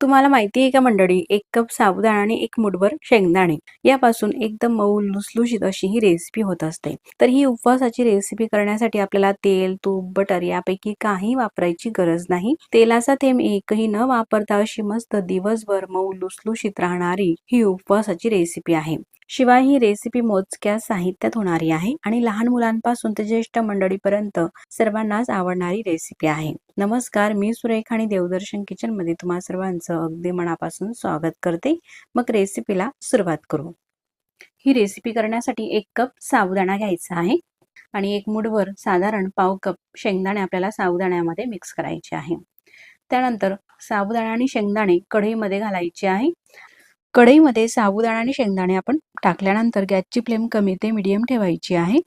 तुम्हाला माहिती आहे का मंडळी एक कप साबुदाणा आणि एक मुठभर शेंगदाणे. यापासून एकदम मऊ लुसलुशीत अशी ही रेसिपी होत असते. तर ही उपवासाची रेसिपी करण्यासाठी आपल्याला तेल तूप बटर यापैकी काही वापरायची गरज नाही. तेलाचा थेंब एकही न वापरता अशी मस्त दिवसभर मऊ लुसलुशीत राहणारी ही उपवासाची रेसिपी आहे. शिवाय ही रेसिपी मोजक्या साहित्यात होणारी आहे आणि लहान मुलांपासून ते ज्येष्ठ मंडळीपर्यंत सर्वांनाच आवडणारी रेसिपी आहे. नमस्कार मी सुरेखा आणि देवदर्शन किचनमध्ये तुम्हा सर्वांचं अगदी मनापासून स्वागत करते. मग रेसिपीला सुरुवात करू. ही रेसिपी करण्यासाठी एक कप साबुदाणा घ्यायचा आहे आणि एक मुठभर साधारण पाव कप शेंगदाणे आपल्याला साबुदाण्यामध्ये मिक्स करायचे आहे. त्यानंतर साबुदाणा आणि शेंगदाणे कढईमध्ये घालायचे आहे कढईमध्ये साबुदाणा आणि शेंगदाणे आपण टाकल्यानंतर गॅसची फ्लेम कमी ते मिडियम ठेवायची आहे.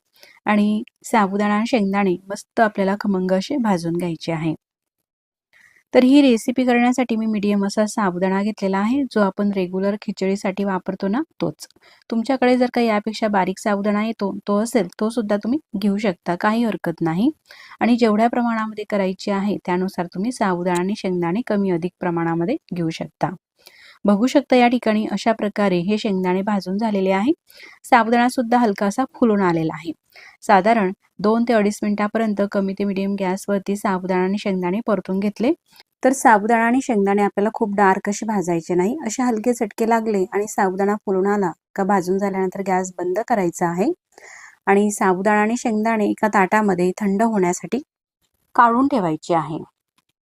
आणि साबुदाणा आणि शेंगदाणे मस्त आपल्याला खमंग असे भाजून घ्यायचे आहे. तर ही रेसिपी करण्यासाठी मी मीडियम असा साबुदाणा घेतलेला आहे जो आपण रेग्युलर खिचडीसाठी वापरतो ना तोच. तुमच्याकडे जर का यापेक्षा बारीक साबुदाणा येतो तो असेल तो सुद्धा तुम्ही घेऊ शकता काही हरकत नाही. आणि जेवढ्या प्रमाणामध्ये करायची आहे त्यानुसार तुम्ही साबुदाणा आणि शेंगदाणे कमी अधिक प्रमाणामध्ये घेऊ शकता. बघू शकता या ठिकाणी अशा प्रकारे हे शेंगदाणे भाजून झालेले आहे. साबुदाणा सुद्धा हलकासा फुलून आलेला आहे. साधारण दोन ते अडीच मिनिटापर्यंत कमी ते मिडियम गॅसवरती साबुदाणा आणि शेंगदाणे परतून घेतले. तर साबुदाणा आणि शेंगदाणे आपल्याला खूप डार्क असे भाजायचे नाही. असे हलके चटके लागले आणि साबुदाणा फुलून आला का भाजून झाल्यानंतर गॅस बंद करायचा आहे. आणि साबुदाणा आणि शेंगदाणे एका ताटामध्ये थंड होण्यासाठी काढून ठेवायचे आहे.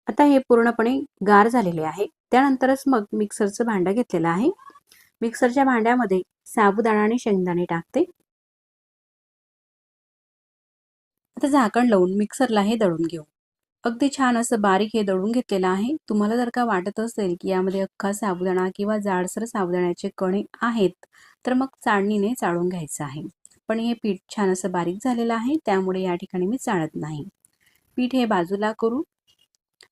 आता हे पूर्णपणे गार झालेले आहे. त्यानंतरच मग मिक्सरचं भांडं घेतलेलं आहे. मिक्सरच्या भांड्यामध्ये साबुदाणा आणि शेंगदाणे टाकते. आता झाकण लावून मिक्सरला हे दळून घेऊ. अगदी छान असं बारीक हे दळून घेतलेलं आहे. तुम्हाला जर का वाटत असेल की यामध्ये अख्खा साबुदाणा किंवा जाडसर साबुदाण्याचे कणे आहेत तर मग चाळणीने चाळून घ्यायचं आहे. पण हे पीठ छान असं बारीक झालेलं आहे त्यामुळे या ठिकाणी मी चाळत नाही. पीठ हे बाजूला करू.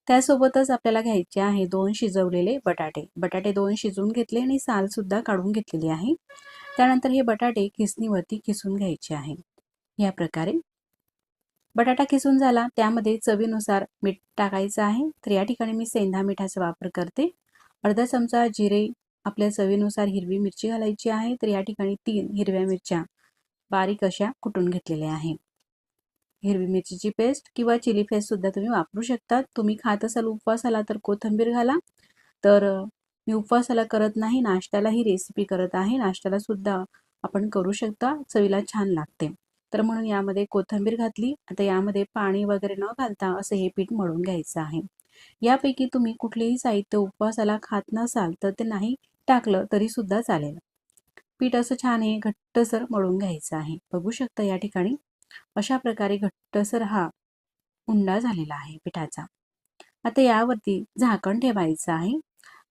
त्यासोबतच आपल्याला घ्यायचे आहे दोन शिजवलेले बटाटे. बटाटे दोन शिजवून घेतले आणि सालसुद्धा काढून घेतलेली आहे. त्यानंतर हे बटाटे किसणीवरती किसून घ्यायचे आहे. या प्रकारे. बटाटा किसून झाला. त्यामध्ये चवीनुसार मीठ टाकायचं आहे. तर या ठिकाणी मी सेंधा मिठाचा वापर करते. अर्धा चमचा जिरे आपल्या चवीनुसार हिरवी मिरची घालायची आहे. तर या ठिकाणी तीन हिरव्या मिरच्या बारीक अशा कुटून घेतलेल्या आहे. हिरवी मिरचीची पेस्ट किंवा चिली पेस्ट सुद्धा तुम्ही वापरू शकता. तुम्ही खात असाल उपवासाला तर कोथंबीर घाला. तर मी उपवासाला करत नाही नाश्त्याला ही रेसिपी करत आहे. नाश्त्याला सुद्धा आपण करू शकता. चवीला छान लागते. तर म्हणून यामध्ये कोथिंबीर घातली. आता यामध्ये पाणी वगैरे न घालता असं हे पीठ मळून घ्यायचं आहे. यापैकी तुम्ही कुठलेही साहित्य उपवासाला खात नसाल तर ते नाही टाकलं तरी सुद्धा चालेल. पीठ असं छान हे घट्टसर मळून घ्यायचं आहे. बघू शकता या ठिकाणी. अशा प्रकारे घट्टसर हा उंडा झालेला आहे पिठाचा. आता यावरती झाकण ठेवायचं आहे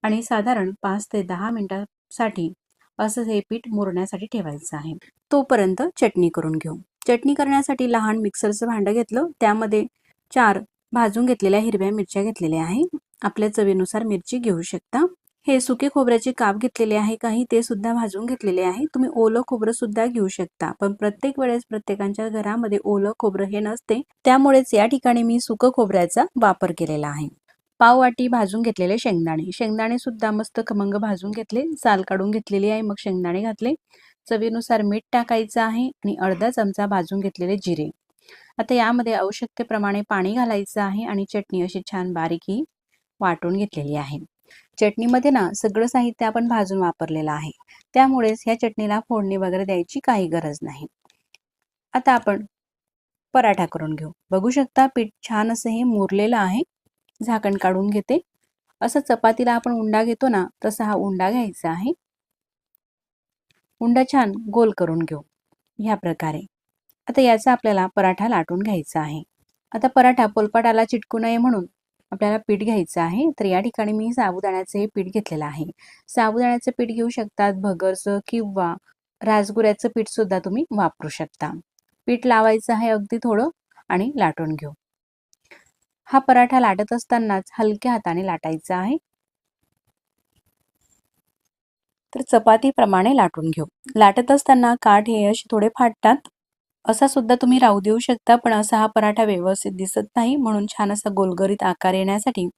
आणि साधारण पाच ते दहा मिनिटासाठी असं हे पीठ मुरण्यासाठी ठेवायचं आहे. तोपर्यंत चटणी करून घेऊ. चटणी करण्यासाठी लहान मिक्सरचं भांडं घेतलं. त्यामध्ये चार भाजून घेतलेल्या हिरव्या मिरच्या घेतलेल्या आहे. आपल्या चवीनुसार मिरची घेऊ शकता. हे सुके खोबऱ्याचे काप घेतलेले आहे काही ते सुद्धा भाजून घेतलेले आहे. तुम्ही ओलं खोबरं सुद्धा घेऊ शकता. पण प्रत्येक वेळेस प्रत्येकांच्या घरामध्ये ओलं खोबरं हे नसते. त्यामुळेच या ठिकाणी मी सुकं खोबऱ्याचा वापर केलेला आहे. पाव वाटी भाजून घेतलेले शेंगदाणे. शेंगदाणे सुद्धा मस्त खमंग भाजून घेतले. साल काढून घेतलेली आहे मग शेंगदाणे घातले. चवीनुसार मीठ टाकायचं आहे आणि अर्धा चमचा भाजून घेतलेले जिरे. आता यामध्ये आवश्यकतेप्रमाणे पाणी घालायचं आहे आणि चटणी अशी छान बारीकी वाटून घेतलेली आहे. चटणीमध्ये ना सगळं साहित्य आपण भाजून वापरलेलं आहे. त्यामुळेच ह्या चटणीला फोडणी वगैरे द्यायची काही गरज नाही. आता आपण पराठा करून घेऊ. बघू शकता पीठ छान असं हे मुरलेलं आहे. झाकण काढून घेते. असं चपातीला आपण उंडा घेतो ना तसा हा उंडा घ्यायचा आहे. उंडा छान गोल करून घेऊ. ह्या प्रकारे. आता याचा आपल्याला पराठा लाटून घ्यायचा आहे. आता पराठा पोलपाटाला चिटकू नये म्हणून आपल्याला पीठ घ्यायचं आहे तर या ठिकाणी मी साबुदाण्याचं हे पीठ घेतलेलं आहे. साबुदाण्याचं पीठ घेऊ शकतात भगरचं किंवा राजगुऱ्याचं पीठ सुद्धा तुम्ही वापरू शकता. पीठ लावायचं आहे अगदी थोडं आणि लाटून घेऊ. हा पराठा लाटत असतानाच हलक्या हाताने लाटायचा आहे. तर चपातीप्रमाणे लाटून घेऊ. लाटत असताना काठ हे असे थोडे फाटतात. असा सुद्धा तुम्ही राहू देऊ शकता पण असा हा पराठा व्यवस्थित दिसत नाही. म्हणून छान असा गोलगरीत आकार येण्यासाठी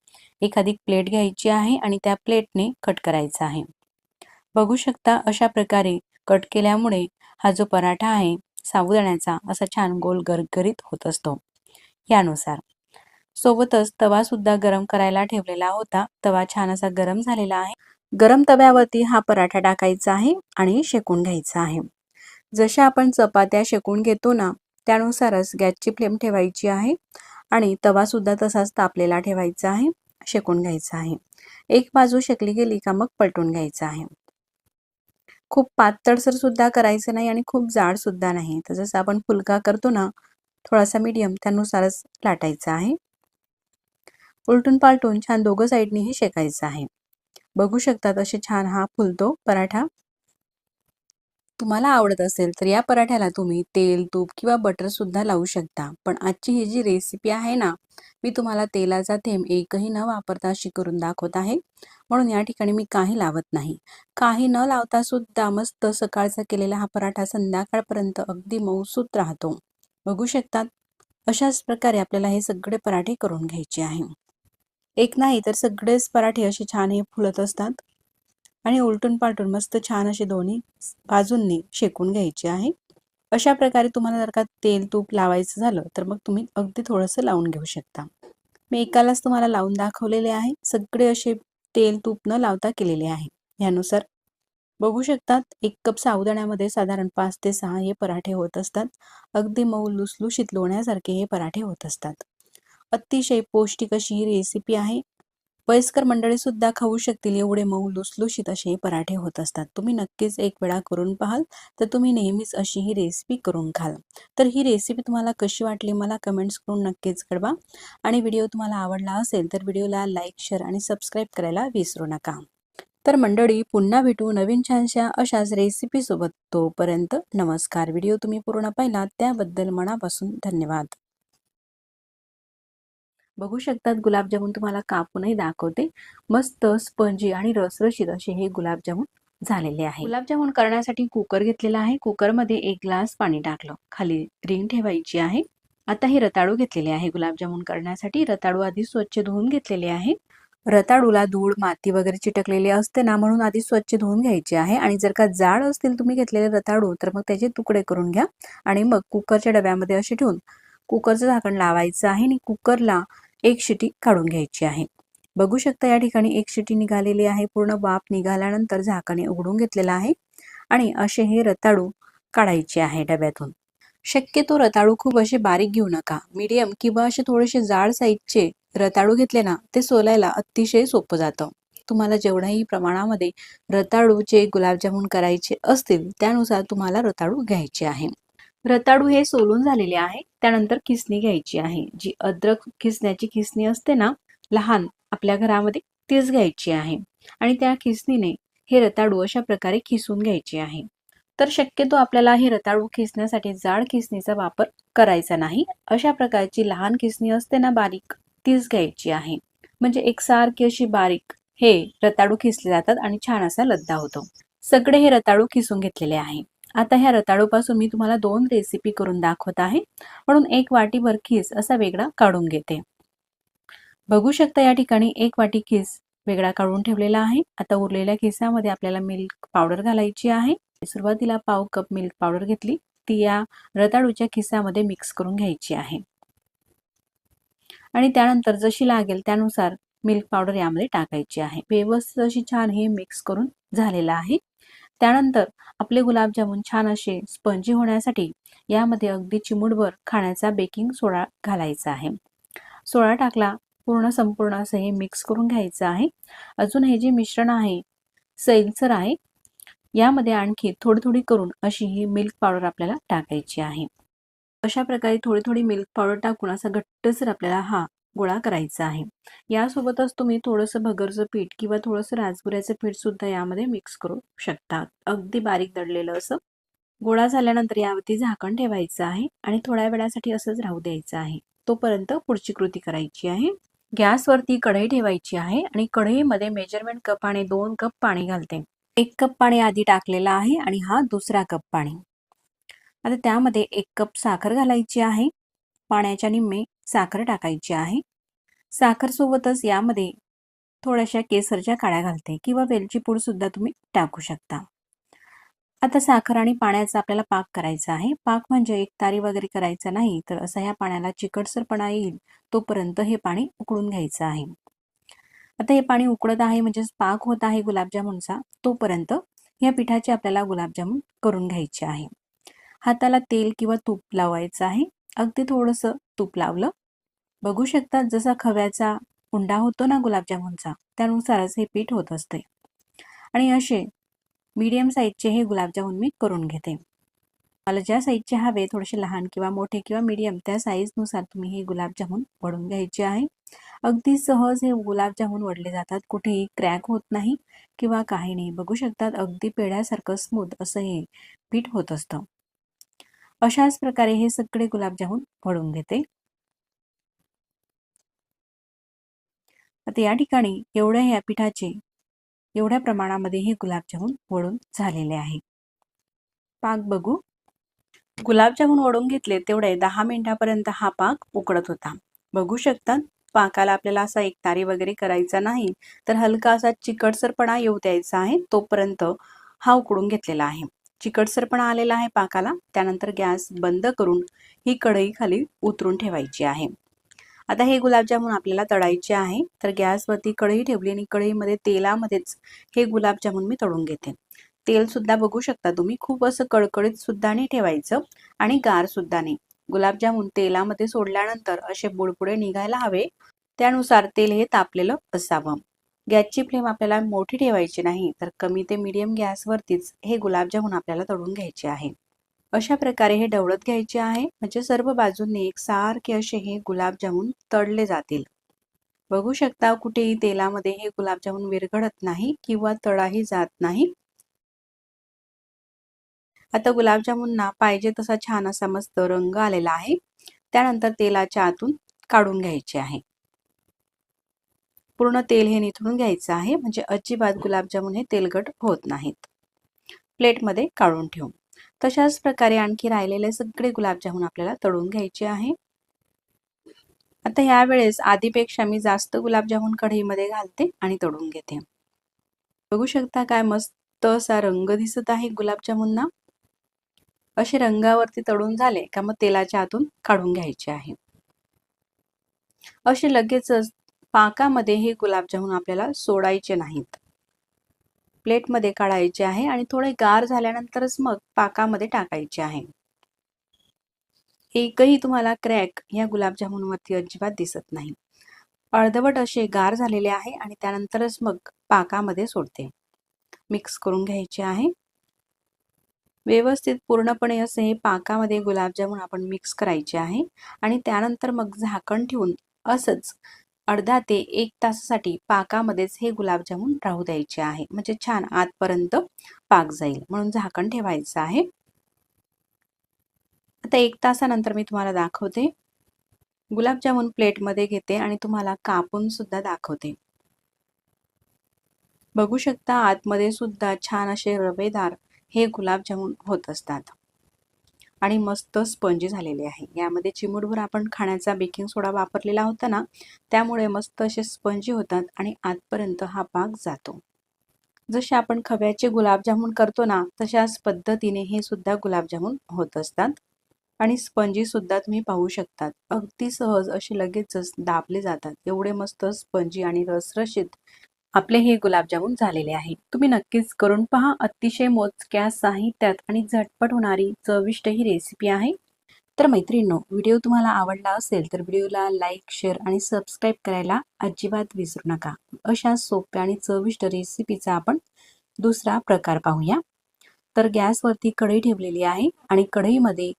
एखादी प्लेट घ्यायची आहे आणि त्या प्लेटने कट करायचा आहे. बघू शकता अशा प्रकारे कट केल्यामुळे हा जो पराठा आहे साबुदाण्याचा असा छान गोल गरगरीत होत असतो. यानुसार. सोबतच तवा सुद्धा गरम करायला ठेवलेला होता. तवा छान असा गरम झालेला आहे. गरम तव्यावरती हा पराठा टाकायचा आहे आणि शेकून घ्यायचा आहे. जशा आपण चपात्या शेकून घेतो ना त्यानुसारच गॅसची फ्लेम ठेवायची आहे आणि तवा सुद्धा तसाच तापलेला ठेवायचा आहे शेकून घ्यायचा आहे. एक बाजू शेकली गेली का मग पलटून घ्यायचं आहे. खूप पातळसर सुद्धा करायचं नाही आणि खूप जाड सुद्धा नाही. तर जसं आपण फुलका करतो ना थोडासा मीडियम त्यानुसारच लाटायचा आहे. उलटून पालटून छान दोघं साईडनीही शेकायचं आहे. बघू शकतात तसे छान हा फुलतो पराठा. तुम्हाला आवडत असेल तर या पराठ्याला तुम्ही तेल तूप किंवा बटर सुद्धा लावू शकता. पण आजची ही जी रेसिपी आहे ना मी तुम्हाला तेलाचा थेंब एकही न वापरता अशी करून दाखवत आहे. म्हणून या ठिकाणी मी काही लावत नाही. काही न लावता सुद्धा मस्त सकाळचा केलेला हा पराठा संध्याकाळपर्यंत अगदी मऊसूत राहतो. बघू शकतात? अशाच प्रकारे आपल्याला हे सगळे पराठे करून घ्यायचे आहे. एक नाही तर सगळेच पराठे असे छान हे फुलत असतात. आणि उलटून पालटून मस्त छान असे दोन्ही बाजूंनी शेकून घ्यायचे आहे. अशा प्रकारे तुम्हाला जर का तेल तूप लावायचं झालं तर मग तुम्ही अगदी थोडंसं लावून घेऊ शकता. मी एकालाच तुम्हाला लावून दाखवलेले आहे. सगळे असे तेल तूप न लावता केलेले आहे. यानुसार बघू शकतात एक कप सावदाण्यामध्ये साधारण पाच ते सहा हे पराठे होत असतात. अगदी मऊ लुसलुशीत लोण्यासारखे हे पराठे होत असतात. अतिशय पौष्टिक अशी ही रेसिपी आहे. वयस्कर मंडळी सुद्धा खाऊ शकतील. एवढे मऊ लुसलुशीत असे पराठे होत असतात. तुम्ही नक्कीच एक वेळा करून पाहाल. तर तुम्ही नेहमीच अशी ही रेसिपी करून खाल तर ही रेसिपी तुम्हाला कशी वाटली मला कमेंट्स करून नक्कीच कळवा. आणि व्हिडिओ तुम्हाला आवडला असेल तर व्हिडिओला लाईक शेअर आणि सबस्क्राईब करायला विसरू नका. तर मंडळी पुन्हा भेटू नवीन छानशा अशाच रेसिपीसोबत तोपर्यंत नमस्कार. व्हिडिओ तुम्ही पूर्ण पाहिला त्याबद्दल मनापासून धन्यवाद. बघू शकतात. गुलाबजामुन तुम्हाला कापूनही दाखवते. मस्त स्पंजी आणि रसरशीत असे हे गुलाबजामुन झालेले आहे. गुलाबजामुन करण्यासाठी कुकर घेतलेला आहे. कुकरमध्ये एक ग्लास पाणी टाकलं. खाली रिंग ठेवायची आहे. आता हे रताळू घेतलेले आहे. गुलाबजामुन करण्यासाठी रताळू आधी स्वच्छ धुवून घेतलेले आहे. रताळूला धूळ माती वगैरे चिटकलेली असते ना म्हणून आधी स्वच्छ धुवून घ्यायचे आहे. आणि जर का जाड असतील तुम्ही घेतलेले रताळू तर मग त्याचे तुकडे करून घ्या. आणि मग कुकरच्या डब्यामध्ये असे ठेवून कुकरचं झाकण लावायचं आहे. आणि कुकरला एक शिटी काढून घ्यायची आहे. बघू शकता या ठिकाणी एक शिटी निघालेली आहे. पूर्ण वाफ निघाल्यानंतर झाकाने उघडून घेतलेला आहे आणि असे हे रताळू काढायचे आहे डब्यातून. शक्यतो रताळू खूप असे बारीक घेऊ नका. मीडियम किंवा असे थोडेसे जाड साईजचे रताळू घेतले ना ते सोलायला अतिशय सोपं जातं. तुम्हाला जेवढ्याही प्रमाणामध्ये रताळूचे गुलाबजामुन करायचे असतील त्यानुसार तुम्हाला रताळू घ्यायचे आहे. रताळू हे सोलून झालेले आहे. त्यानंतर खिसणी घ्यायची आहे. जी अद्रक खिसण्याची खिसणी असते ना लहान आपल्या घरामध्ये तीच घ्यायची आहे. आणि त्या खिसणीने हे रताळू अशा प्रकारे खिसून घ्यायचे आहे. तर शक्यतो आपल्याला हे रताळू खिसण्यासाठी जाड खिसणीचा वापर करायचा नाही. अशा प्रकारची लहान खिसणी असते ना बारीक तीच घ्यायची आहे. म्हणजे एकसारखी अशी बारीक हे रताळू खिसले जातात आणि छान असा लद्दा होतो. सगळे हे रताळू खिसून घेतलेले आहे. आता ह्या रताळूपासून मी तुम्हाला दोन रेसिपी करून दाखवत आहे. म्हणून एक वाटीभर खीस असा वेगळा काढून घेते. बघू शकता या ठिकाणी एक वाटी खीस वेगळा काढून ठेवलेला आहे. आता उरलेल्या खिसामध्ये आपल्याला मिल्क पावडर घालायची आहे. सुरुवातीला पाव कप मिल्क पावडर घेतली. ती या रताळूच्या खिसामध्ये मिक्स करून घ्यायची आहे. आणि त्यानंतर जशी लागेल त्यानुसार मिल्क पावडर यामध्ये टाकायची आहे. व्यवस्थित अशी छान हे मिक्स करून झालेलं आहे. त्यानंतर आपले गुलाबजामुन छान असे स्पंजी होण्यासाठी यामध्ये अगदी चिमूटभर खाण्याचा बेकिंग सोडा घालायचा आहे. सोडा टाकला पूर्ण संपूर्ण असं हे मिक्स करून घ्यायचं आहे. अजून हे जे मिश्रण आहे सैलसर आहे यामध्ये आणखी थोडी थोडी करून अशी ही मिल्क पावडर आपल्याला टाकायची आहे. अशा प्रकारे थोडी थोडी मिल्क पावडर टाकून असा घट्टसर आपल्याला हा गोळा करायचा आहे. यासोबतच तुम्ही थोडंसं भगरचं पीठ किंवा थोडंसं राजगुऱ्याचं पीठ सुद्धा यामध्ये मिक्स करू शकता. अगदी बारीक दडलेलं असं. गोळा झाल्यानंतर यावरती झाकण ठेवायचं आहे आणि थोड्या वेळासाठी असंच राहू द्यायचं आहे. तोपर्यंत पुढची कृती करायची आहे. गॅसवरती कढई ठेवायची आहे आणि कढईमध्ये मेजरमेंट कप आणि दोन कप पाणी घालते. एक कप पाणी आधी टाकलेलं आहे आणि हा दुसरा कप पाणी. आता त्यामध्ये एक कप साखर घालायची आहे. पाण्याच्या निम्मे साखर टाकायची आहे. साखरसोबतच यामध्ये थोड्याशा केसरच्या काळ्या घालते किंवा वेलची पूड सुद्धा तुम्ही टाकू शकता. आता साखर आणि पाण्याचा आपल्याला पाक करायचा आहे. पाक म्हणजे एक तारी वगैरे करायचा नाही तर असा ह्या पाण्याला चिकटसरपणा येईल तोपर्यंत हे पाणी उकळून घ्यायचं आहे. आता हे पाणी उकळत आहे म्हणजेच पाक होत आहे गुलाबजामुनचा तोपर्यंत या पिठाचे आपल्याला गुलाबजामुन करून घ्यायचे आहे. हाताला तेल किंवा तूप लावायचं आहे. अगदी थोडंसं तूप लावलं. बघू शकता जसा खव्याचा उंडा होतो ना गुलाबजामुनचा त्यानुसारच हे पीठ होत असते. आणि असे मीडियम साईजचे हे गुलाबजामुन मी करून घेते. मला ज्या साईजचे हवे थोडेसे लहान किंवा मोठे किंवा मीडियम त्या साईजनुसार तुम्ही हे गुलाबजामुन वडून घ्यायचे आहे. अगदी सहज हे गुलाबजामुन वडले जातात. कुठेही क्रॅक होत नाही किंवा काही नाही. बघू शकतात अगदी पेढ्यासारखं स्मूथ असं हे पीठ होत असतं. अशाच प्रकारे हे सगळे गुलाबजामुन वडून घेते. आता या ठिकाणी एवढ्या या पिठाचे एवढ्या प्रमाणामध्ये हे गुलाबजामुन वळून झालेले आहे. पाक बघू. गुलाबजामुन ओढून घेतले तेवढे दहा मिनिटापर्यंत हा पाक उकडत होता. बघू शकतात पाकाला आपल्याला असा एक तारी वगैरे करायचा नाही तर हलका असा चिकटसरपणा येऊ द्यायचा आहे तोपर्यंत हा उकडून घेतलेला आहे. चिकटसरपणा आलेला आहे पाकाला. त्यानंतर गॅस बंद करून ही कढई खाली उतरून ठेवायची आहे. आता हे गुलाबजामुन आपल्याला तळायचे आहे. तर गॅसवरती कढई ठेवली आणि कढईमध्ये तेलामध्येच हे गुलाबजामुन मी तळून घेते. तेल सुद्धा बघू शकता तुम्ही. खूप असं कडकडीत सुद्धा नाही ठेवायचं आणि गार सुद्धा नाही. गुलाबजामुन तेलामध्ये सोडल्यानंतर असे बुडबुडे निघायला हवे. त्यानुसार तेल हे तापलेलं असावं. गॅसची फ्लेम आपल्याला मोठी ठेवायची नाही तर कमी ते मीडियम गॅसवरतीच हे गुलाबजामुन आपल्याला तळून घ्यायचे आहे. अशा प्रकारे हे ढवळत घ्यायचे आहे म्हणजे सर्व बाजूंनी एक सारखे असे हे गुलाबजामुन तळले जातील. बघू शकता कुठेही तेलामध्ये हे गुलाबजामुन विरघळत नाही किंवा तळाही जात नाही. आता गुलाबजामुनना पाहिजे तसा छान असा मस्त रंग आलेला आहे. त्यानंतर तेलाच्या आतून काढून घ्यायचे आहे. पूर्ण तेल हे निथळून घ्यायचं आहे. म्हणजे अजिबात गुलाबजामुन हे तेलगट होत नाहीत. प्लेटमध्ये काढून ठेवू. तशाच प्रकारे आणखी राहिलेले सगळे गुलाबजामुन आपल्याला तळून घ्यायचे आहे. आता यावेळेस आधीपेक्षा मी जास्त गुलाबजामुन कढईमध्ये घालते आणि तळून घेते. बघू शकता काय मस्त असा रंग दिसत आहे गुलाबजामुनना. असे रंगावरती तळून झाले का मग तेलाच्या आतून काढून घ्यायचे आहे. असे लगेचच पाकामध्ये हे गुलाबजामुन आपल्याला सोडायचे नाहीत. प्लेटमध्ये काढायचे आहे आणि थोडे गार झाल्यानंतरच मग पाकामध्ये टाकायचे आहे. एकही तुम्हाला क्रॅक या गुलाबजामुनवरती अजिबात दिसत नाही. अर्धवट असे गार झालेले आहे आणि त्यानंतरच मग पाकामध्ये सोडते. मिक्स करून घ्यायचे आहे. व्यवस्थित पूर्णपणे असे हे पाकामध्ये गुलाबजामुन आपण मिक्स करायचे आहे आणि त्यानंतर मग झाकण ठेवून असंच अर्धा ते एक तासासाठी पाकामध्येच हे गुलाबजामुन राहू द्यायचे आहे. म्हणजे छान आतपर्यंत पाक जाईल. म्हणून झाकण ठेवायचं आहे. आता एक तासानंतर मी तुम्हाला दाखवते. गुलाबजामुन प्लेटमध्ये घेते आणि तुम्हाला कापून सुद्धा दाखवते. बघू शकता आतमध्ये सुद्धा छान असे रवेदार हे गुलाबजामुन होत असतात. आणि मस्त स्पंजी झालेले आहे. यामध्ये चिमूटभर आपण खाण्याचा बेकिंग सोडा वापरलेला होता ना त्यामुळे मस्त असे स्पंजी होतात आणि आतपर्यंत हा पाक जातो. जसे आपण खव्याचे गुलाबजामुन करतो ना तशाच पद्धतीने हे सुद्धा गुलाबजामुन होत असतात. आणि स्पंजी सुद्धा तुम्ही पाहू शकतात. अगदी सहज असे लगेचच दाबले जातात. एवढे मस्त स्पंजी आणि रसरशीत आपले हे गुलाबजामुन झालेले आहे. तुम्ही नक्कीच करून पहा. अतिशय मोजक्या साहित्यात आणि झटपट होणारी चविष्ट ही रेसिपी आहे. तर मैत्रिणींनो व्हिडिओ तुम्हाला आवडला असेल तर व्हिडिओला लाईक शेअर आणि सबस्क्राईब करायला अजिबात विसरू नका. अशा सोप्या आणि चविष्ट रेसिपीचा आपण दुसरा प्रकार पाहूया. तर गॅसवरती कढई ठेवलेली आहे आणि कढईमध्ये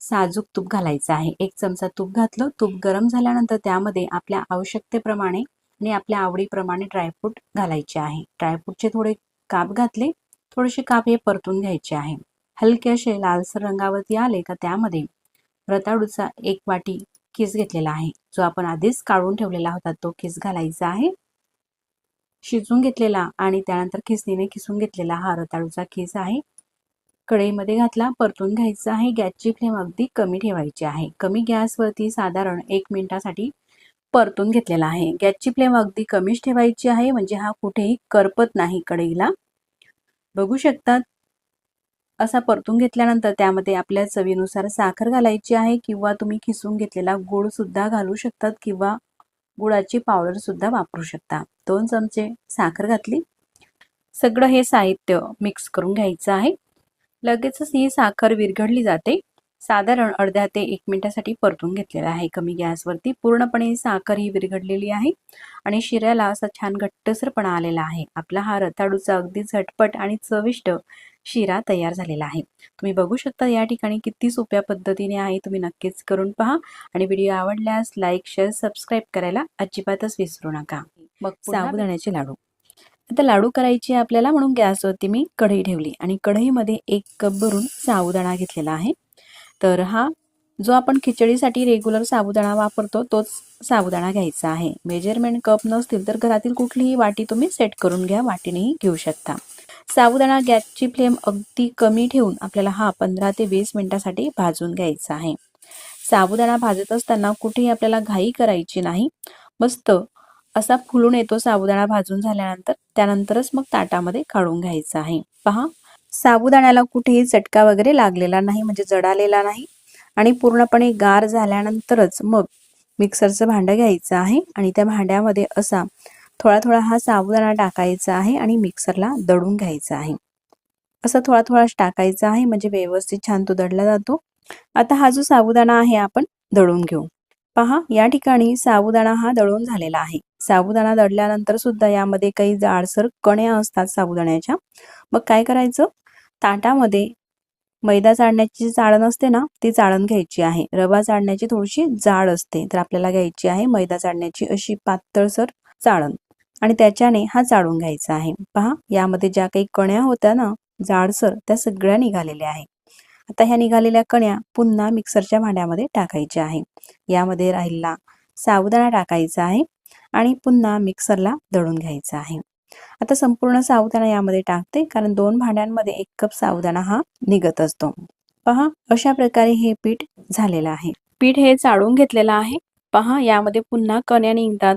साजूक तूप घालायचं आहे. एक चमचा तूप घातलं. तूप गरम झाल्यानंतर त्यामध्ये आपल्या आवश्यकतेप्रमाणे आणि आपल्या आवडीप्रमाणे ड्रायफ्रूट घालायचे आहे. ड्रायफ्रूटचे थोडे काप घातले थोडेसे काप हे परतून घ्यायचे आहे. हलके असे लालसर रंगावरती आले का त्यामध्ये रताळूचा एक वाटी किस घेतलेला आहे. जो आपण आधीच काढून ठेवलेला होता तो किस घालायचा आहे. शिजून घेतलेला आणि त्यानंतर खिसणीने खिसून घेतलेला हा रताळूचा खिस आहे. कढईमध्ये घातला परतून घ्यायचा आहे. गॅसची फ्लेम अगदी कमी ठेवायची आहे. कमी गॅसवरती साधारण एक मिनिटासाठी परतून घेतलेला आहे. गॅसची फ्लेम अगदी कमीच ठेवायची आहे म्हणजे हा कुठेही करपत नाही कढईला. बघू शकतात असा परतून घेतल्यानंतर त्यामध्ये आपल्या चवीनुसार साखर घालायची आहे किंवा तुम्ही खिसून घेतलेला गुळ सुद्धा घालू शकतात किंवा गुळाची पावडर सुद्धा वापरू शकता. दोन चमचे साखर घातली. सगळं हे साहित्य मिक्स करून घ्यायचं आहे. लगेचच ही साखर विरघडली जाते. साधारण अर्ध्या ते एक मिनिटासाठी परतून घेतलेला आहे. कमी गॅसवरती पूर्णपणे साखर ही विरघडलेली आहे आणि शिऱ्याला असा छान घट्टसरपणा आलेला आहे. आपला हा रताळूचा अगदी झटपट आणि चविष्ट शिरा तयार झालेला आहे. तुम्ही बघू शकता या ठिकाणी किती सोप्या पद्धतीने आहे. तुम्ही नक्कीच करून पहा आणि व्हिडिओ आवडल्यास लाईक शेअर सबस्क्राईब करायला अजिबातच विसरू नका. मग साबुदाण्याचे लाडू. आता लाडू करायचे आपल्याला म्हणून गॅसवरती मी कढई ठेवली आणि कढईमध्ये एक कप भरून साबुदाणा घेतलेला आहे. तर हा जो आपण खिचडीसाठी रेग्युलर साबुदाणा वापरतो तोच साबुदाणा घ्यायचा आहे. मेजरमेंट कप नसतील तर घरातील कुठलीही वाटी तुम्ही सेट करून घ्या वाटीनेही घेऊ शकता. साबुदाणा गॅसची फ्लेम अगदी कमी ठेवून आपल्याला हा पंधरा ते वीस मिनिटासाठी भाजून घ्यायचा आहे. साबुदाणा भाजत असताना कुठेही आपल्याला घाई करायची नाही. मस्त असा फुलून येतो साबुदाणा भाजून झाल्यानंतर त्यानंतरच मग ताटामध्ये काढून घ्यायचा आहे. पहा साबुदाण्याला कुठेही चटका वगैरे लागलेला नाही म्हणजे जडालेला नाही. आणि पूर्णपणे गार झाल्यानंतरच मग मिक्सरचं भांडं घ्यायचं आहे आणि त्या भांड्यामध्ये असा थोडा थोडा हा साबुदाणा टाकायचा आहे आणि मिक्सरला दळून घ्यायचा आहे. असं थोडा थोडा टाकायचा आहे म्हणजे व्यवस्थित छान तो दडला जातो. आता हा जो साबुदाणा आहे आपण दळून घेऊ. पहा या ठिकाणी साबुदाणा हा दळून झालेला आहे. साबुदाणा दडल्यानंतर सुद्धा यामध्ये काही जाडसर कण्या असतात साबुदाण्याच्या. मग काय करायचं? ताटामध्ये मैदा चाळण्याची जी चाळण असते ना ती चाळण घ्यायची आहे. रवा चाळण्याची थोडीशी जाड असते तर आपल्याला घ्यायची आहे मैदा चाळण्याची अशी पातळसर चाळण आणि त्याच्याने हा चाळून घ्यायचा आहे. पहा यामध्ये ज्या काही कण्या होत्या ना जाडसर त्या सगळ्या निघालेल्या आहे आता ह्या निघालेल्या कण्या पुन्हा मिक्सरच्या भांड्यामध्ये टाकायच्या आहे. यामध्ये राहिला साबुदाणा टाकायचा आहे आणि पुन्हा मिक्सरला दळून घ्यायचा आहे. आता संपूर्ण साबुदाणा यामध्ये टाकते कारण दोन भांड्यांमध्ये एक कप साबुदाणा हा निघत असतो. पहा अशा प्रकारे हे पीठ झालेलं आहे. पीठ हे चाळून घेतलेलं आहे. पहा यामध्ये पुन्हा कण्या निघतात.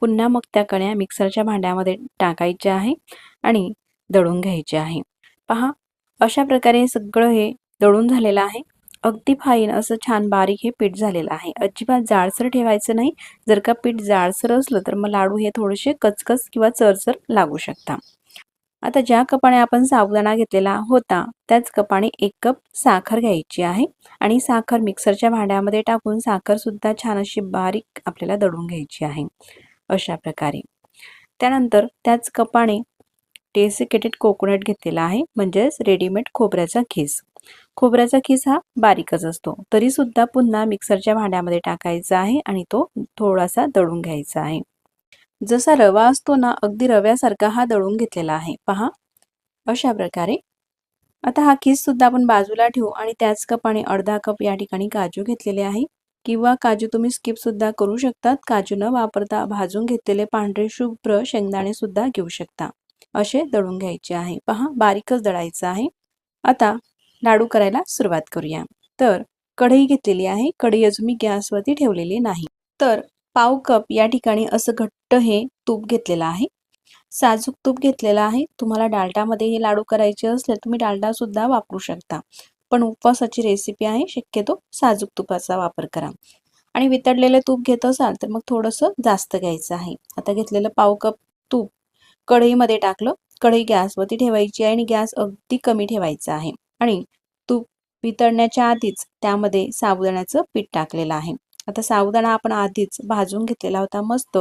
पुन्हा मग त्या कण्या मिक्सरच्या भांड्यामध्ये टाकायच्या आहे आणि दळून घ्यायचे आहे. पहा अशा प्रकारे सगळं हे दळून झालेलं आहे. अगदी फाईन असं छान बारीक हे पीठ झालेलं आहे. अजिबात जाडसर ठेवायचं नाही. जर का पीठ जाडसर असलं तर मग लाडू हे थोडेसे कचकच किंवा चरचर लागू शकता. आता ज्या कपाने आपण साबुदाणा घेतलेला होता त्याच कपाने एक कप साखर घ्यायची आहे आणि साखर मिक्सरच्या भांड्यामध्ये टाकून साखरसुद्धा छान अशी बारीक आपल्याला दळून घ्यायची आहे. अशा प्रकारे. त्यानंतर त्याच कपाने डेसिकेटेड कोकोनट घेतलेला आहे म्हणजेच रेडीमेड खोबऱ्याचा खीस खोबऱ्याचा खीस हा बारीकच असतो. तरी सुद्धा पुन्हा मिक्सरच्या भांड्यामध्ये टाकायचा आहे आणि तो थोडासा दळून घ्यायचा आहे. जसा रवा असतो ना अगदी रव्यासारखा हा दळून घेतलेला आहे. पहा. अशा प्रकारे. आता हा खीस सुद्धा आपण बाजूला ठेवू आणि त्याच कपाने अर्धा कप या ठिकाणी काजू घेतलेले आहे. किंवा काजू तुम्ही स्किप सुद्धा करू शकतात. काजू न वापरता भाजून घेतलेले पांढरे शुभ्र शेंगदाणे सुद्धा घेऊ शकता. असे दळून घ्यायचे आहे. पहा. बारीकच दळायचं आहे. आता लाडू करायला सुरुवात करूया. तर कढई घेतलेली आहे. कढई अजून मी गॅसवरती ठेवलेली नाही. तर पाव कप या ठिकाणी असं घट्ट हे तूप घेतलेलं आहे. साजूक तूप घेतलेलं आहे. तुम्हाला डालटामध्ये हे लाडू करायचे असले तुम्ही डालडा सुद्धा वापरू शकता. पण उपवासाची रेसिपी आहे. शक्यतो साजूक तुपाचा वापर करा. आणि वितळलेलं तूप घेत असाल तर मग थोडंसं जास्त घ्यायचं आहे. आता घेतलेलं पाव कप तूप कढईमध्ये टाकलं. कढई गॅसवरती ठेवायची आहे आणि गॅस अगदी कमी ठेवायचा आहे. आणि तूप वितळण्याच्या आधीच त्यामध्ये साबुदाण्याचं पीठ टाकलेलं आहे. आता साबुदाणा आपण आधीच भाजून घेतलेला होता मस्त.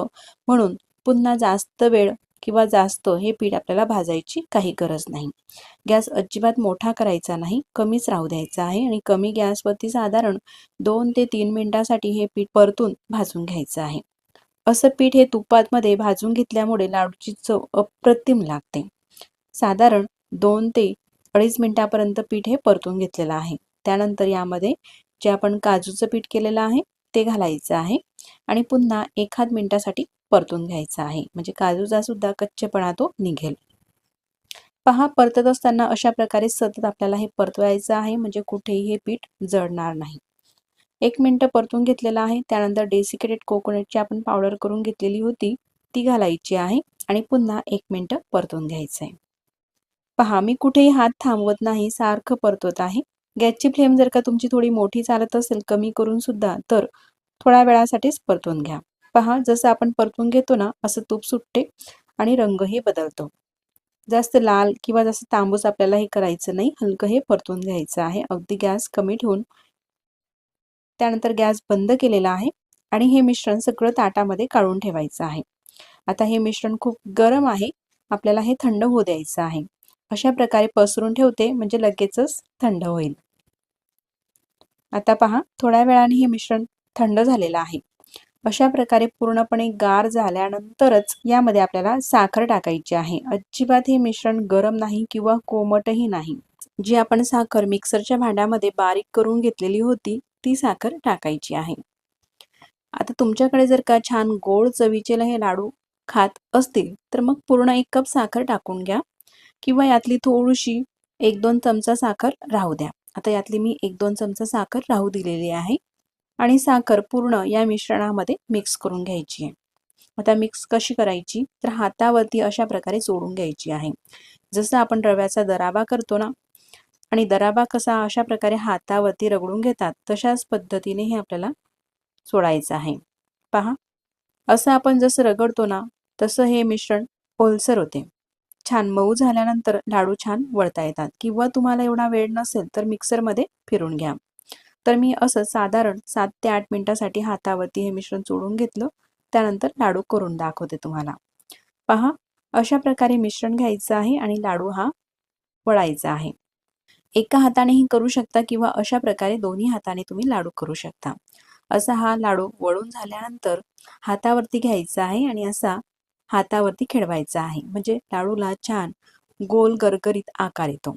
म्हणून पुन्हा जास्त वेळ किंवा जास्त हे पीठ आपल्याला भाजायची काही गरज नाही. गॅस अजिबात मोठा करायचा नाही कमीच राहू द्यायचा आहे आणि कमी गॅसवरती साधारण दोन ते तीन मिनिटासाठी हे पीठ परतून भाजून घ्यायचं आहे. असं पीठ हे तुपातमध्ये भाजून घेतल्यामुळे लाडूची चव अप्रतिम लागते. साधारण दोन ते अडीच मिनिटापर्यंत पीठ हे परतून घेतलेलं आहे. त्यानंतर यामध्ये जे आपण काजूचं पीठ केलेलं आहे ते घालायचं आहे आणि पुन्हा एखाद मिनिटासाठी परतून घ्यायचं आहे. म्हणजे काजूचा सुद्धा कच्चेपणा तो निघेल. पहा परतत असताना अशा प्रकारे सतत आपल्याला हे परतवायचं आहे म्हणजे कुठेही हे पीठ जळणार नाही. एक मिनटं परतून घेतलेलं आहे. त्यानंतर डेसिकेटेड कोकोनटची आपण पावडर करून घेतलेली होती ती घालायची आहे आणि पुन्हा एक मिनटं परतून घ्यायचं आहे पहा मी कुठेही हात थांबवत नाही सारखं परतवत आहे. गॅसची फ्लेम जर का तुमची थोडी मोठी चालत असेल कमी करून सुद्धा तर थोड्या वेळासाठीच परतून घ्या. पहा जसं आपण परतून घेतो ना असं तूप सुटते आणि रंगही बदलतो. जास्त लाल किंवा जास्त तांबूस आपल्याला हे करायचं नाही हलकं हे परतून घ्यायचं आहे. अगदी गॅस कमी ठेवून. त्यानंतर गॅस बंद केलेला आहे आणि हे मिश्रण सगळं ताटामध्ये काढून ठेवायचं आहे. आता हे मिश्रण खूप गरम आहे. आपल्याला हे थंड होऊ द्यायचं आहे. अशा प्रकारे पसरून ठेवते म्हणजे लगेचच थंड होईल. आता पहा थोड्या वेळाने हे मिश्रण थंड झालेलं आहे. अशा प्रकारे पूर्णपणे गार झाल्यानंतरच यामध्ये आपल्याला साखर टाकायची आहे. अजिबात हे मिश्रण गरम नाही किंवा कोमटही नाही. जी आपण साखर मिक्सरच्या भांड्यामध्ये बारीक करून घेतलेली होती ती साखर टाकायची आहे. आता तुमच्याकडे जर का छान गोड चवीचे हे लाडू खात असतील तर मग पूर्ण एक कप साखर टाकून घ्या. किंवा यातली थोडीशी एक दोन चमचा साखर राहू द्या. आता यातली मी एक दोन चमचा साखर राहू दिलेली आहे आणि साखर पूर्ण या मिश्रणामध्ये मिक्स करून घ्यायची आहे. आता मिक्स कशी करायची? तर हातावरती अशा प्रकारे सोडून घ्यायची आहे. जसं आपण रव्याचा दराबा करतो ना आणि दराबा कसा अशा प्रकारे हातावरती रगडून घेतात तशाच पद्धतीने हे आपल्याला सोडायचं आहे. पहा असं आपण जसं रगडतो ना तसं हे मिश्रण ओलसर होते. छान मऊ झाल्यानंतर लाडू छान वळता येतात. किंवा तुम्हाला एवढा वेळ नसेल तर मिक्सरमध्ये फिरून घ्या. तर मी असं साधारण सात ते आठ मिनिटासाठी हातावरती हे मिश्रण चोडून घेतलं. त्यानंतर लाडू करून दाखवते तुम्हाला. पहा अशा प्रकारे मिश्रण घ्यायचं आहे आणि लाडू हा वळायचा आहे. एका हातानेही करू शकता किंवा अशा प्रकारे दोन्ही हाताने तुम्ही लाडू करू शकता. असा हा लाडू वळून झाल्यानंतर हातावरती घ्यायचा आहे आणि असा हातावरती खेळवायचा आहे. म्हणजे लाडूला छान गोल गरगरीत आकार येतो.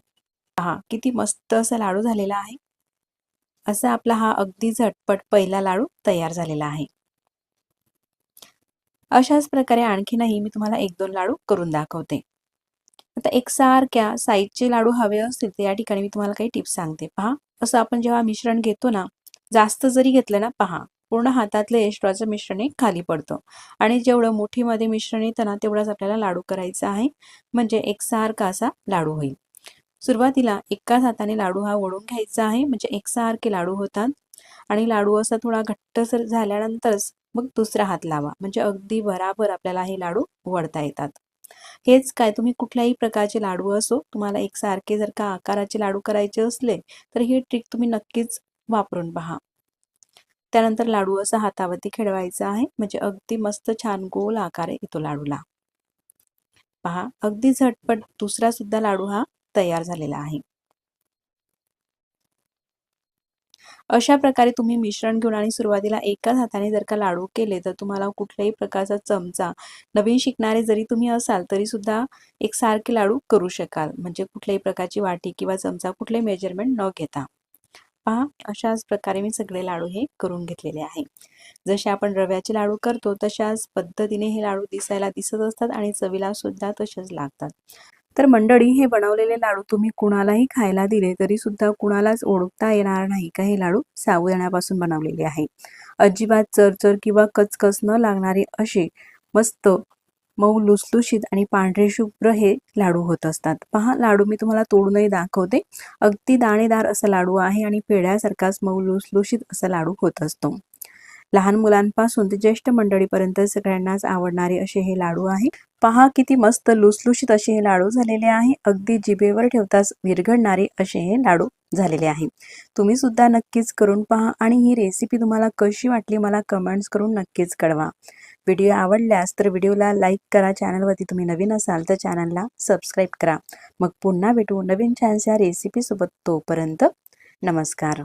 पहा किती मस्त असा लाडू झालेला आहे. असा आपला हा अगदी झटपट पहिला लाडू तयार झालेला आहे. अशाच प्रकारे आणखीनही मी तुम्हाला एक दोन लाडू करून दाखवते. आता एकसारख्या साईजचे लाडू हवे असतील तर या ठिकाणी मी तुम्हाला काही टिप्स सांगते. पहा असं आपण जेव्हा मिश्रण घेतो ना जास्त जरी घेतलं ना पहा पूर्ण हातातलं एस्ट्रॉचं मिश्रण एक खाली पडतं. आणि जेवढं मुठीमध्ये मिश्रण येतं ना तेवढाच आपल्याला लाडू करायचा आहे. म्हणजे एकसारखा असा लाडू होईल. सुरुवातीला एकाच हाताने लाडू हा वळून घ्यायचा आहे. म्हणजे एकसारखे लाडू होतात. आणि लाडू असा थोडा घट्टसर झाल्यानंतरच मग दुसरा हात लावा. म्हणजे अगदी बराबर आपल्याला हे लाडू वळता येतात. हेच काय तुम्ही कुठल्याही प्रकारचे लाडू असो तुम्हाला एकसारखे जर का आकाराचे लाडू करायचे असले तर ही ट्रिक तुम्ही नक्कीच वापरून पहा. त्यानंतर लाडू असा हातावरती खेळवायचा आहे. म्हणजे अगदी मस्त छान गोल आकार येतो लाडूला. पहा अगदी झटपट दुसरा सुद्धा लाडू हा तयार झालेला आहे. अशा प्रकारे तुम्ही मिश्रण घेऊन आणि सुरुवातीला एकाच हाताने जर का लाडू केले तर तुम्हाला कुठल्याही प्रकारचा चमचा नवीन शिकणारे जरी तुम्ही असाल तरी सुद्धा एकसारखे लाडू करू शकाल. म्हणजे कुठल्याही प्रकारची वाटी किंवा चमचा कुठले मेजरमेंट न घेता. पहा अशाच प्रकारे मी सगळे लाडू हे करून घेतलेले आहे. जसे आपण रव्याचे लाडू करतो तशाच पद्धतीने हे लाडू दिसायला दिसत असतात आणि चवीला सुद्धा तसेच लागतात. तर मंडळी हे बनवलेले लाडू तुम्ही कुणालाही खायला दिले तरी सुद्धा कुणालाच ओळखता येणार नाही का हे लाडू साबुदाण्यापासून बनवलेले आहे. अजिबात चरचर किंवा कचकच न लागणारे असे मस्त मऊ लुसलुशीत आणि पांढरे शुभ्र हे लाडू होत असतात. पहा लाडू मी तुम्हाला तोडूनही दाखवते. अगदी दाणेदार असा लाडू आहे आणि पेढ्यासारखाच मऊ लुसलुशीत असा लाडू होत असतो. लहान मुलांपासून ते ज्येष्ठ मंडळीपर्यंत सगळ्यांनाच आवडणारे असे हे लाडू आहे. पहा किती मस्त लुसलुशीत असे हे लाडू झालेले आहे. अगदी जिभेवर ठेवताच विरघडणारे असे हे लाडू झालेले आहे. तुम्ही सुद्धा नक्कीच करून पहा आणि ही रेसिपी तुम्हाला कशी वाटली मला कमेंट्स करून नक्कीच कळवा. व्हिडिओ आवडल्यास तर व्हिडिओला लाईक करा चॅनलवरती तुम्ही नवीन असाल तर चॅनलला सबस्क्राईब करा. मग पुन्हा भेटू नवीन छानशा रेसिपीसोबत तोपर्यंत नमस्कार.